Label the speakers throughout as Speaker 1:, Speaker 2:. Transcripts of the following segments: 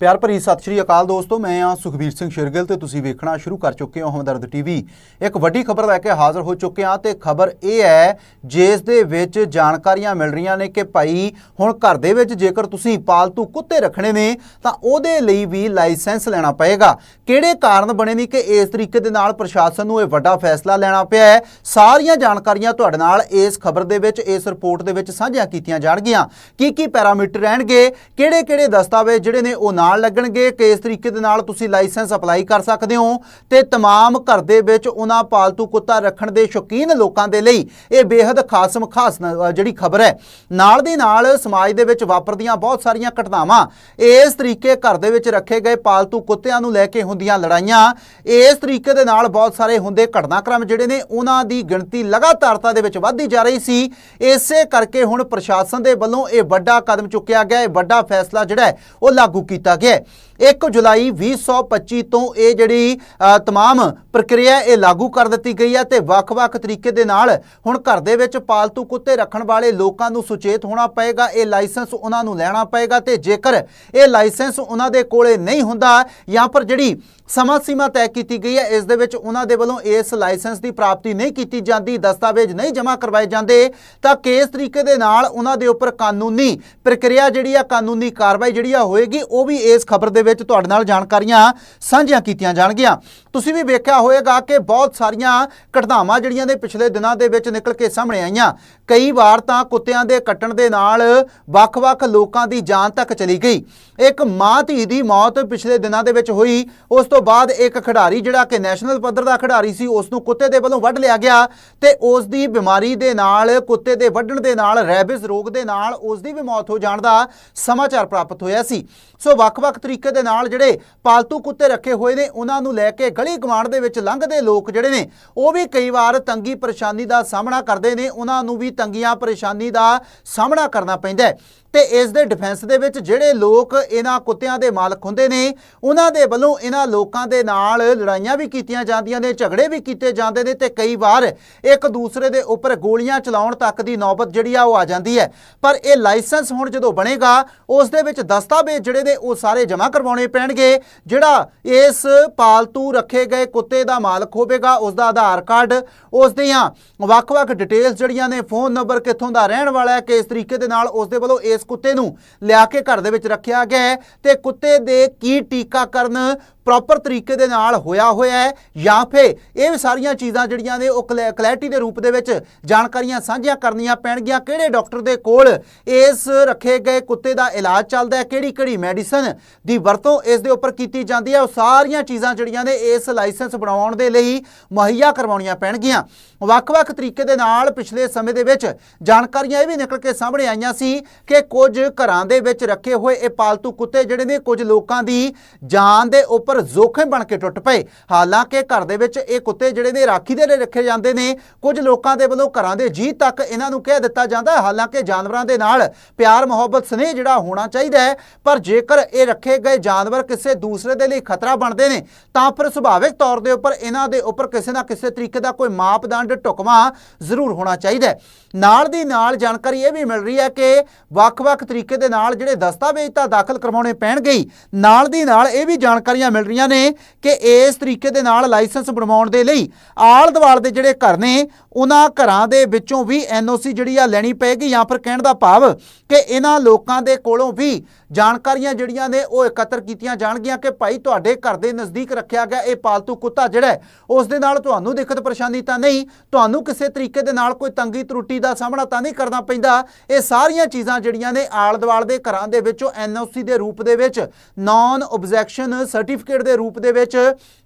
Speaker 1: ਪਿਆਰ ਭਰੀ ਸਤਿ ਸ਼੍ਰੀ ਅਕਾਲ ਦੋਸਤੋ, ਮੈਂ ਆ ਸੁਖਬੀਰ ਸਿੰਘ ਸ਼ਿਰਗਿਲ ਤੇ ਤੁਸੀਂ ਵੇਖਣਾ ਸ਼ੁਰੂ ਕਰ ਚੁੱਕੇ ਹੋ ਹਮਦਰਦ ਟੀਵੀ। ਇੱਕ ਵੱਡੀ ਖਬਰ ਲੈ ਕੇ ਹਾਜ਼ਰ ਹੋ ਚੁੱਕੇ ਹਾਂ ਤੇ ਖਬਰ ਇਹ ਹੈ, ਜਿਸ ਦੇ ਵਿੱਚ ਜਾਣਕਾਰੀਆਂ ਮਿਲ ਰਹੀਆਂ ਨੇ ਕਿ ਭਾਈ, ਹੁਣ ਘਰ ਦੇ ਵਿੱਚ ਜੇਕਰ ਤੁਸੀਂ ਪਾਲਤੂ ਕੁੱਤੇ ਰੱਖਣੇ ਨੇ, ਤਾਂ ਉਹਦੇ ਲਈ ਵੀ ਲਾਇਸੈਂਸ ਲੈਣਾ ਪਏਗਾ। ਕਿਹੜੇ ਕਾਰਨ ਬਣੇ ਨੇ ਕਿ ਇਸ ਤਰੀਕੇ ਦੇ ਨਾਲ ਪ੍ਰਸ਼ਾਸਨ ਨੂੰ ਇਹ ਵੱਡਾ ਫੈਸਲਾ ਲੈਣਾ ਪਿਆ ਹੈ? ਸਾਰੀਆਂ ਜਾਣਕਾਰੀਆਂ ਤੁਹਾਡੇ ਨਾਲ ਇਸ ਖਬਰ ਦੇ ਵਿੱਚ, ਇਸ ਰਿਪੋਰਟ ਦੇ ਵਿੱਚ ਸਾਂਝੀਆਂ ਕੀਤੀਆਂ ਜਾਣਗੀਆਂ। ਕੀ ਕੀ ਪੈਰਾਮੀਟਰ ਰਹਿਣਗੇ? ਕਿਹੜੇ ਕਿਹੜੇ ਦਸਤਾਵੇਜ਼ ਜਿਹੜੇ ਨੇ ਉਹ ਨਾਲ ਲੱਗਣਗੇ ਕਿ ਇਸ ਤਰੀਕੇ ਦੇ ਨਾਲ ਤੁਸੀਂ ਲਾਇਸੈਂਸ ਅਪਲਾਈ ਕਰ ਸਕਦੇ ਹੋ ਤੇ तमाम ਘਰ ਦੇ ਵਿੱਚ ਉਹਨਾਂ ਪਾਲਤੂ ਕੁੱਤਾ ਰੱਖਣ ਦੇ ਸ਼ੌਕੀਨ ਲੋਕਾਂ ਦੇ ਲਈ ਇਹ ਬੇहद ਖਾਸਮ ਖਾਸ ਜਿਹੜੀ ਖਬਰ ਹੈ। ਨਾਲ ਦੀ ਨਾਲ ਸਮਾਜ ਦੇ ਵਿੱਚ ਵਾਪਰਦੀਆਂ ਬਹੁਤ ਸਾਰੀਆਂ ਘਟਨਾਵਾਂ ਇਸ ਤਰੀਕੇ ਘਰ ਦੇ ਵਿੱਚ ਰੱਖੇ ਗਏ ਪਾਲਤੂ ਕੁੱਤਿਆਂ ਨੂੰ ਲੈ ਕੇ ਹੁੰਦੀਆਂ ਲੜਾਈਆਂ, ਇਸ ਤਰੀਕੇ ਦੇ ਨਾਲ ਬਹੁਤ ਸਾਰੇ ਹੁੰਦੇ ਘਟਨਾਕ੍ਰਮ ਜਿਹੜੇ ਨੇ ਉਹਨਾਂ ਦੀ ਗਿਣਤੀ ਲਗਾਤਾਰਤਾ ਦੇ ਵਿੱਚ ਵਧਦੀ ਜਾ ਰਹੀ ਸੀ। ਇਸੇ ਕਰਕੇ ਹੁਣ ਪ੍ਰਸ਼ਾਸਨ ਦੇ ਵੱਲੋਂ ਇਹ ਵੱਡਾ ਕਦਮ ਚੁੱਕਿਆ ਗਿਆ, ਇਹ ਵੱਡਾ ਫੈਸਲਾ ਜਿਹੜਾ ਉਹ ਲਾਗੂ ਕੀਤਾ ਗਿਆ ਹੈ 1 ਜੁਲਾਈ 2025 ਤੋਂ ਇਹ ਜਿਹੜੀ ਅ, ਤਮਾਮ ਪ੍ਰਕਿਰਿਆ ਇਹ ਲਾਗੂ ਕਰ ਦਿੱਤੀ ਗਈ ਹੈ ਤੇ ਵੱਖ-ਵੱਖ ਤਰੀਕੇ ਦੇ ਨਾਲ ਹੁਣ ਘਰ ਦੇ ਵਿੱਚ ਪਾਲਤੂ ਕੁੱਤੇ ਰੱਖਣ ਵਾਲੇ ਲੋਕਾਂ ਨੂੰ ਸੁਚੇਤ ਹੋਣਾ ਪਏਗਾ ਇਹ ਲਾਇਸੈਂਸ ਉਹਨਾਂ ਨੂੰ ਲੈਣਾ ਪਏਗਾ ਤੇ ਜੇਕਰ ਇਹ ਲਾਇਸੈਂਸ ਉਹਨਾਂ ਦੇ ਕੋਲੇ ਨਹੀਂ ਹੁੰਦਾ ਜਾਂ ਪਰ ਜਿਹੜੀ ਸਮਾਂ ਸੀਮਾ ਤੈਅ ਕੀਤੀ ਗਈ ਹੈ ਇਸ ਦੇ ਵਿੱਚ ਉਹਨਾਂ ਦੇ ਵੱਲੋਂ ਇਸ ਲਾਇਸੈਂਸ ਦੀ ਪ੍ਰਾਪਤੀ ਨਹੀਂ ਕੀਤੀ ਜਾਂਦੀ ਦਸਤਾਵੇਜ਼ ਨਹੀਂ ਜਮ੍ਹਾਂ ਕਰਵਾਏ ਜਾਂਦੇ ਤਾਂ ਕਿਸ ਤਰੀਕੇ ਦੇ ਨਾਲ ਉਹਨਾਂ ਦੇ ਉੱਪਰ ਕਾਨੂੰਨੀ ਪ੍ਰਕਿਰਿਆ ਜਿਹੜੀ ਆ ਕਾਨੂੰਨੀ ਕਾਰਵਾਈ ਜਿਹੜੀ ਆ ਹੋਏਗੀ ਉਹ ਵੀ ਇਸ ਖਬਰ ਦੇ ਵਿੱਚ ਤੁਹਾਡੇ ਨਾਲ ਜਾਣਕਾਰੀਆਂ ਸਾਂਝੀਆਂ ਕੀਤੀਆਂ ਜਾਣਗੀਆਂ। ਤੁਸੀਂ ਵੀ ਵੇਖਿਆ ਹੋਵੇਗਾ ਕਿ ਬਹੁਤ ਸਾਰੀਆਂ ਘਟਨਾਵਾਂ ਜਿਹੜੀਆਂ ਨੇ ਪਿਛਲੇ ਦਿਨਾਂ ਦੇ ਵਿੱਚ ਨਿਕਲ ਕੇ ਸਾਹਮਣੇ ਆਈਆਂ। ਕਈ ਵਾਰ ਤਾਂ ਕੁੱਤਿਆਂ ਦੇ ਕੱਟਣ ਦੇ ਨਾਲ ਵੱਖ-ਵੱਖ ਲੋਕਾਂ ਦੀ ਜਾਨ ਤੱਕ ਚਲੀ ਗਈ। ਇੱਕ ਮਾਂ ਧੀ ਦੀ ਮੌਤ ਪਿਛਲੇ ਦਿਨਾਂ ਦੇ ਵਿੱਚ ਹੋਈ। ਉਸ ਤੋਂ ਬਾਅਦ ਇੱਕ ਖਿਡਾਰੀ ਜਿਹੜਾ ਕਿ ਨੈਸ਼ਨਲ ਪੱਧਰ ਦਾ ਖਿਡਾਰੀ ਸੀ, ਉਸ ਨੂੰ ਕੁੱਤੇ ਦੇ ਵੱਲੋਂ ਵੱਢ ਲਿਆ ਗਿਆ ਤੇ ਉਸ ਦੀ ਬਿਮਾਰੀ ਦੇ ਨਾਲ, ਕੁੱਤੇ ਦੇ ਵੱਢਣ ਦੇ ਨਾਲ, ਰੈਬਿਸ ਰੋਗ ਦੇ ਨਾਲ ਉਸ ਦੀ ਵੀ ਮੌਤ ਹੋ ਜਾਣ ਦਾ ਸਮਾਚਾਰ ਪ੍ਰਾਪਤ ਹੋਇਆ ਸੀ। ਸੋ ਵੱਖ-ਵੱਖ ਤਰੀਕੇ ਦੇ ਨਾਲ ਜਿਹੜੇ ਪਾਲਤੂ ਕੁੱਤੇ ਰੱਖੇ ਹੋਏ ਨੇ, ਉਹਨਾਂ ਨੂੰ ਲੈ ਕੇ ਗਲੀ ਗਵਾਂਡ ਦੇ ਵਿੱਚ ਲੰਘਦੇ ਲੋਕ ਜਿਹੜੇ ਨੇ, ਉਹ ਵੀ ਕਈ ਵਾਰ ਤੰਗੀ ਪਰੇਸ਼ਾਨੀ ਦਾ ਸਾਹਮਣਾ ਕਰਦੇ ਨੇ, ਉਹਨਾਂ ਨੂੰ ਵੀ ਤੰਗੀਆਂ ਪਰੇਸ਼ਾਨੀ ਦਾ ਸਾਹਮਣਾ ਕਰਨਾ ਪੈਂਦਾ ਤੇ ਇਸ ਦੇ ਡਿਫੈਂਸ ਦੇ ਵਿੱਚ ਜਿਹੜੇ ਲੋਕ ਇਹਨਾਂ ਕੁੱਤਿਆਂ ਦੇ ਮਾਲਕ ਹੁੰਦੇ ਨੇ, ਉਹਨਾਂ ਦੇ ਵੱਲੋਂ ਇਹਨਾਂ ਲੋਕਾਂ ਦੇ ਨਾਲ ਲੜਾਈਆਂ ਵੀ ਕੀਤੀਆਂ ਜਾਂਦੀਆਂ ਨੇ, ਝਗੜੇ ਵੀ ਕੀਤੇ ਜਾਂਦੇ ਨੇ ਤੇ ਕਈ ਵਾਰ ਇੱਕ ਦੂਸਰੇ ਦੇ ਉੱਪਰ ਗੋਲੀਆਂ ਚਲਾਉਣ ਤੱਕ ਦੀ ਨੌਬਤ ਜਿਹੜੀ ਆ ਉਹ ਆ ਜਾਂਦੀ ਹੈ। ਪਰ ਇਹ ਲਾਇਸੈਂਸ ਹੁਣ ਜਦੋਂ ਬਣੇਗਾ, ਉਸ ਦੇ ਵਿੱਚ ਦਸਤਾਵੇਜ਼ ਜਿਹੜੇ ਨੇ ਉਹ ਸਾਰੇ ਜਮ੍ਹਾਂ ਕਰਵਾਉਣੇ ਪੈਣਗੇ, ਜਿਹੜਾ ਇਸ ਪਾਲਤੂ ਰੱਖੇ ਗਏ ਕੁੱਤੇ ਦਾ ਮਾਲਕ ਹੋਵੇਗਾ, ਉਸ ਦਾ ਆਧਾਰ ਕਾਰਡ, ਉਸ ਦੀਆਂ ਵੱਖ-ਵੱਖ ਡਿਟੇਲਸ ਜਿਹੜੀਆਂ ਨੇ ਫੋਨ ਨੰਬਰ ਕਿੱਥੋਂ ਦਾ ਰਹਿਣ ਵਾਲਾ ਹੈ, ਕਿਸ ਤਰੀਕੇ ਦੇ ਨਾਲ ਉਸ ਦੇ ਵੱਲੋਂ ਇਸ ਕੁੱਤੇ ਨੂੰ ਲਿਆ ਕੇ ਘਰ ਦੇ ਵਿੱਚ ਰੱਖਿਆ ਗਿਆ ਤੇ ਕੁੱਤੇ ਦੇ ਕੀ ਟੀਕਾਕਰਨ ਪ੍ਰੋਪਰ ਤਰੀਕੇ ਦੇ ਨਾਲ ਹੋਇਆ ਹੋਇਆ ਹੈ ਜਾਂ ਫਿਰ ਇਹ ਵੀ ਸਾਰੀਆਂ ਚੀਜ਼ਾਂ ਜਿਹੜੀਆਂ ਨੇ ਉਹ ਕਲੈਰਿਟੀ ਦੇ ਰੂਪ ਦੇ ਵਿੱਚ ਜਾਣਕਾਰੀਆਂ ਸਾਂਝੀਆਂ ਕਰਨੀਆਂ ਪੈਣਗੀਆਂ। ਕਿਹੜੇ ਡਾਕਟਰ ਦੇ ਕੋਲ ਇਸ ਰੱਖੇ ਗਏ ਕੁੱਤੇ ਦਾ ਇਲਾਜ ਚੱਲਦਾ ਹੈ? ਕਿਹੜੀ ਕਿਹੜੀ ਮੈਡੀਸਨ ਦੀ ਵਰਤੋਂ ਇਸ ਦੇ ਉੱਪਰ ਕੀਤੀ ਜਾਂਦੀ ਹੈ? ਉਹ ਸਾਰੀਆਂ ਚੀਜ਼ਾਂ ਜਿਹੜੀਆਂ ਨੇ ਇਸ ਲਾਇਸੈਂਸ ਬਣਾਉਣ ਦੇ ਲਈ ਮੁਹੱਈਆ ਕਰਵਾਉਣੀਆਂ ਪੈਣਗੀਆਂ। ਵੱਖ-ਵੱਖ ਤਰੀਕੇ ਦੇ ਨਾਲ ਪਿਛਲੇ ਸਮੇਂ ਦੇ ਵਿੱਚ ਜਾਣਕਾਰੀਆਂ ਇਹ ਵੀ ਨਿਕਲ ਕੇ ਸਾਹਮਣੇ ਆਈਆਂ ਸੀ ਕਿ ਕੁਝ ਘਰਾਂ ਦੇ ਵਿੱਚ ਰੱਖੇ ਹੋਏ ਇਹ ਪਾਲਤੂ ਕੁੱਤੇ ਜਿਹੜੇ ਨੇ ਕੁਝ ਲੋਕਾਂ ਦੀ ਜਾਨ ਦੇ ਉੱਪਰ ਜ਼ੋਖਮ ਬਣ ਕੇ ਟੁੱਟ ਪਏ। ਹਾਲਾਂਕਿ ਘਰ ਦੇ ਵਿੱਚ ਇਹ ਕੁੱਤੇ ਜਿਹੜੇ ਨੇ, ਰਾਖੀ ਦੇ ਲਈ ਰੱਖੇ ਜਾਂਦੇ ਨੇ। ਕੁਝ ਲੋਕਾਂ ਦੇ ਵੱਲੋਂ ਘਰਾਂ ਦੇ ਜੀ ਤੱਕ ਇਹਨਾਂ ਨੂੰ ਕਹਿ ਦਿੱਤਾ ਜਾਂਦਾ ਹਾਲਾਂਕਿ ਜਾਨਵਰਾਂ ਦੇ ਨਾਲ ਪਿਆਰ, ਮੁਹੱਬਤ, ਸਨੇਹ ਜਿਹੜਾ ਹੋਣਾ ਚਾਹੀਦਾ ਹੈ। ਪਰ ਜੇਕਰ ਇਹ ਰੱਖੇ ਗਏ ਜਾਨਵਰ ਕਿਸੇ ਦੂਸਰੇ ਦੇ ਲਈ ਖਤਰਾ ਬਣਦੇ ਨੇ, ਤਾਂ ਫਿਰ ਸੁਭਾਵਿਕ ਤੌਰ ਦੇ ਉੱਪਰ ਇਹਨਾਂ ਦੇ ਉੱਪਰ ਕਿਸੇ ਨਾ ਕਿਸੇ ਤਰੀਕੇ ਦਾ ਕੋਈ ਮਾਪਦੰਡ ਟੁਕਮਾ ਜ਼ਰੂਰ ਹੋਣਾ ਚਾਹੀਦਾ ਹੈ। ਨਾਲ ਦੀ ਨਾਲ ਜਾਣਕਾਰੀ ਇਹ ਵੀ ਮਿਲ ਰਹੀ ਹੈ ਕਿ ਵੱਖ-ਵੱਖ ਤਰੀਕੇ ਦੇ ਨਾਲ ਜਿਹੜੇ ਦਸਤਾਵੇਜ਼ ਤਾਂ ਦਾਖਲ ਕਰਵਾਉਣੇ ਪੈਣਗੇ ਨਾਲ ਦੀ ਨਾਲ ਇਹ ਵੀ ਜਾਣਕਾਰੀਆਂ ਮਿਲ ਰਹੀਆਂ ਨੇ ਕਿ ਇਸ ਤਰੀਕੇ ਦੇ ਨਾਲ ਲਾਇਸੈਂਸ ਬਣਵਾਉਣ ਦੇ ਲਈ ਆਲ ਦੁਆਲ ਦੇ ਜਿਹੜੇ ਘਰ ਨੇ ਉਹਨਾਂ ਘਰਾਂ ਦੇ ਵਿੱਚੋਂ ਵੀ ਐਨਓਸੀ ਜਿਹੜੀ ਆ ਲੈਣੀ ਪਏਗੀ ਜਾਂ ਫਿਰ ਕਹਿਣ ਦਾ ਭਾਵ ਕਿ ਇਹਨਾਂ ਲੋਕਾਂ ਦੇ ਕੋਲੋਂ ਵੀ ਜਾਣਕਾਰੀਆਂ ਜਿਹੜੀਆਂ ਨੇ ਉਹ ਇਕੱਤਰ ਕੀਤੀਆਂ ਜਾਣਗੀਆਂ ਕਿ ਭਾਈ ਤੁਹਾਡੇ ਘਰ ਦੇ ਨਜ਼ਦੀਕ ਰੱਖਿਆ ਗਿਆ ਇਹ ਪਾਲਤੂ ਕੁੱਤਾ ਜਿਹੜਾ ਉਸ ਦੇ ਨਾਲ ਤੁਹਾਨੂੰ ਦਿੱਕਤ ਪਰੇਸ਼ਾਨੀ ਤਾਂ ਨਹੀਂ, ਤੁਹਾਨੂੰ ਕਿਸੇ ਤਰੀਕੇ ਦੇ ਨਾਲ ਕੋਈ ਤੰਗੀ ਤਰੁੱਟੀ ਦਾ ਸਾਹਮਣਾ ਤਾਂ ਨਹੀਂ ਕਰਨਾ ਪੈਂਦਾ। ਇਹ ਸਾਰੀਆਂ ਚੀਜ਼ਾਂ ਜਿਹੜੀਆਂ ਨੇ ਆਲ ਦੁਆਲ ਦੇ ਘਰਾਂ ਦੇ ਵਿੱਚੋਂ ਐਨਓਸੀ ਦੇ ਰੂਪ ਦੇ ਵਿੱਚ ਨਾਨ ਆਬਜੈਕਸ਼ਨ ਸਰਟੀਫਿਕੇਟ ਦੇ ਰੂਪ ਦੇ ਵਿੱਚ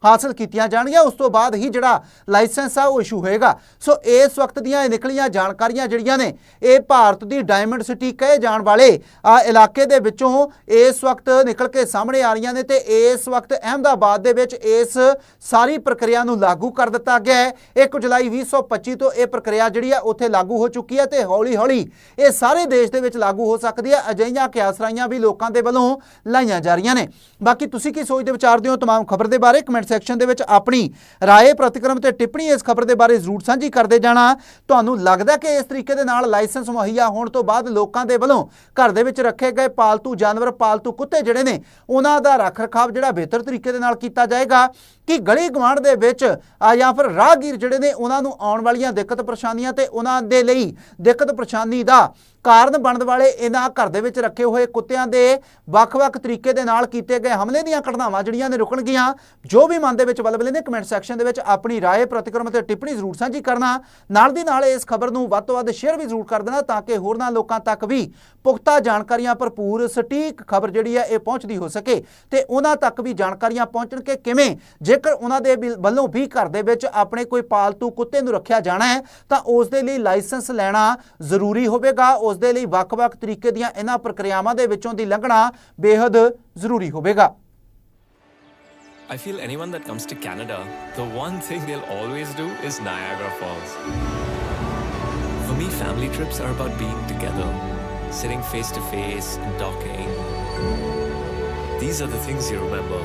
Speaker 1: ਹਾਸਲ ਕੀਤੀਆਂ ਜਾਣਗੀਆਂ। ਉਸ ਤੋਂ ਬਾਅਦ ਹੀ ਜਿਹੜਾ ਲਾਇਸੈਂਸ ਆ ਉਹ ਇਸ਼ੂ ਹੋਏਗਾ। ਸੋ ਇਸ ਵਕਤ ਦੀਆਂ ਇਹ ਨਿਕਲੀਆਂ ਜਾਣਕਾਰੀਆਂ ਜਿਹੜੀਆਂ ਨੇ ਇਹ ਭਾਰਤ ਦੀ ਡਾਇਮੰਡ ਸਿਟੀ ਕਹੇ ਜਾਣ ਵਾਲੇ ਆ ਇਲਾਕੇ ਦੇ ਵਿੱਚੋਂ ਇਸ ਵਕਤ ਨਿਕਲ ਕੇ ਸਾਹਮਣੇ ਆ ਰਹੀਆਂ ਨੇ ਤੇ ਇਸ ਵਕਤ ਅਹਿਮਦਾਬਾਦ ਦੇ ਵਿੱਚ ਇਸ ਸਾਰੀ ਪ੍ਰਕਿਰਿਆ ਨੂੰ ਲਾਗੂ ਕਰ ਦਿੱਤਾ ਗਿਆ ਹੈ 1 ਜੁਲਾਈ 2025 ਤੋਂ ਇਹ ਪ੍ਰਕਿਰਿਆ ਜਿਹੜੀ ਆ ਉੱਥੇ ਲਾਗੂ ਹੋ ਚੁੱਕੀ ਹੈ ਤੇ ਹੌਲੀ ਹੌਲੀ ਇਹ ਸਾਰੇ ਦੇਸ਼ ਦੇ ਵਿੱਚ ਲਾਗੂ ਹੋ ਸਕਦੀ ਹੈ ਅਜਿਹੀਆਂ ਕਿਆਸਰਾਈਆਂ ਵੀ ਲੋਕਾਂ ਦੇ ਵੱਲੋਂ ਲਾਈਆਂ ਜਾ ਰਹੀਆਂ ਨੇ ਬਾਕੀ ਤੁਸੀਂ ਕੀ ਸੋਚਦੇ ਵਿਚਾਰਦੇ ਹੋ तमाम ਖਬਰ ਦੇ ਬਾਰੇ ਕਮੈਂਟ ਸੈਕਸ਼ਨ ਦੇ ਵਿੱਚ ਆਪਣੀ ਰਾਏ ਪ੍ਰਤੀਕਰਮ ਤੇ ਟਿੱਪਣੀ ਇਸ ਖਬਰ ਦੇ ਬਾਰੇ ਜ਼ਰੂਰ ਸਾਂਝੀ ਕਰਦੇ ਜਾਣਾ। ਤੁਹਾਨੂੰ ਲੱਗਦਾ ਕਿ ਇਸ ਤਰੀਕੇ ਦੇ ਨਾਲ ਲਾਇਸੈਂਸ ਮੁਹੱਈਆ ਹੋਣ ਤੋਂ ਬਾਅਦ ਲੋਕਾਂ ਦੇ ਵੱਲੋਂ ਘਰ ਦੇ ਵਿੱਚ ਰੱਖੇ ਗਏ ਪਾਲਤੂ ਜਾਨਵਰ, ਪਾਲਤੂ ਕੁੱਤੇ ਜਿਹੜੇ ਨੇ, ਉਹਨਾਂ ਦਾ ਰੱਖ ਰਖਾਵ ਜਿਹੜਾ ਬਿਹਤਰ ਤਰੀਕੇ ਦੇ ਨਾਲ ਕੀਤਾ ਜਾਏਗਾ ਕਿ ਗਲੀ ਗਵਾਂਢ ਦੇ ਵਿੱਚ ਜਾਂ ਫਿਰ ਰਾਹਗੀਰ ਜਿਹੜੇ ਨੇ, ਉਹਨਾਂ ਨੂੰ ਆਉਣ ਵਾਲੀਆਂ ਦਿੱਕਤ ਪਰੇਸ਼ਾਨੀਆਂ ਤੇ ਉਹਨਾਂ ਦੇ ਲਈ ਦਿੱਕਤ ਪਰੇਸ਼ਾਨੀ ਦਾ ਕਾਰਨ ਬਣਨ ਵਾਲੇ ਇਹਨਾਂ ਘਰ ਦੇ ਵਿੱਚ ਰੱਖੇ ਹੋਏ ਕੁੱਤਿਆਂ ਦੇ ਵੱਖ-ਵੱਖ ਤਰੀਕੇ ਦੇ ਨਾਲ ਕੀਤੇ ਗਏ ਹਮਲੇ ਦੀਆਂ ਘਟਨਾਵਾਂ ਜਿਹੜੀਆਂ ਨੇ ਰੁਕਣਗੀਆਂ ਜੋ ਵੀ ਮਨ ਦੇ ਵਿੱਚ ਬਲਬਲੇ ਨੇ, ਕਮੈਂਟ ਸੈਕਸ਼ਨ ਦੇ ਵਿੱਚ ਆਪਣੀ ਰਾਏ, ਪ੍ਰਤੀਕਰਮ ਤੇ ਟਿੱਪਣੀ ਜ਼ਰੂਰ ਸਾਂਝੀ ਕਰਨਾ। ਨਾਲ ਦੀ ਨਾਲ ਇਸ ਖਬਰ ਨੂੰ ਵੱਧ ਤੋਂ ਵੱਧ ਸ਼ੇਅਰ ਵੀ ਜ਼ਰੂਰ ਕਰ ਦੇਣਾ ਤਾਂ ਕਿ ਹੋਰਨਾਂ ਲੋਕਾਂ ਤੱਕ ਵੀ ਪੁਖਤਾ ਜਾਣਕਾਰੀਆਂ ਭਰਪੂਰ ਸਟੀਕ ਖਬਰ ਜਿਹੜੀ ਹੈ ਇਹ ਪਹੁੰਚਦੀ ਹੋ ਸਕੇ ਤੇ ਉਹਨਾਂ ਤੱਕ ਵੀ ਜਾਣਕਾਰੀਆਂ ਪਹੁੰਚਣ ਕਿ ਕਿਵੇਂ? ਜੇਕਰ ਉਹਨਾਂ ਦੇ ਵੀ- ਵੱਲੋਂ ਵੀ ਘਰ ਦੇ ਵਿੱਚ ਆਪਣੇ ਕੋਈ ਪਾਲਤੂ ਕੁੱਤੇ ਨੂੰ ਰੱਖਿਆ ਜਾਣਾ ਹੈ, ਤਾਂ ਉਸ ਦੇ ਲਈ ਲਾਇਸੈਂਸ ਲੈਣਾ ਜ਼ਰੂਰੀ ਹੋਵੇਗਾ। ਉਸ ਉਸ ਦੇ ਲਈ ਵੱਖ-ਵੱਖ ਤਰੀਕੇ ਦੀਆਂ ਇਹਨਾਂ ਪ੍ਰਕਿਰਿਆਵਾਂ ਦੇ ਵਿੱਚੋਂ ਦੀ ਲੰਘਣਾ ਬੇहद ਜ਼ਰੂਰੀ ਹੋਵੇਗਾ
Speaker 2: I feel anyone that comes to Canada, the one thing they'll always do is Niagara Falls. For me, family trips are about being together, sitting face to face and talking. These are the things you remember.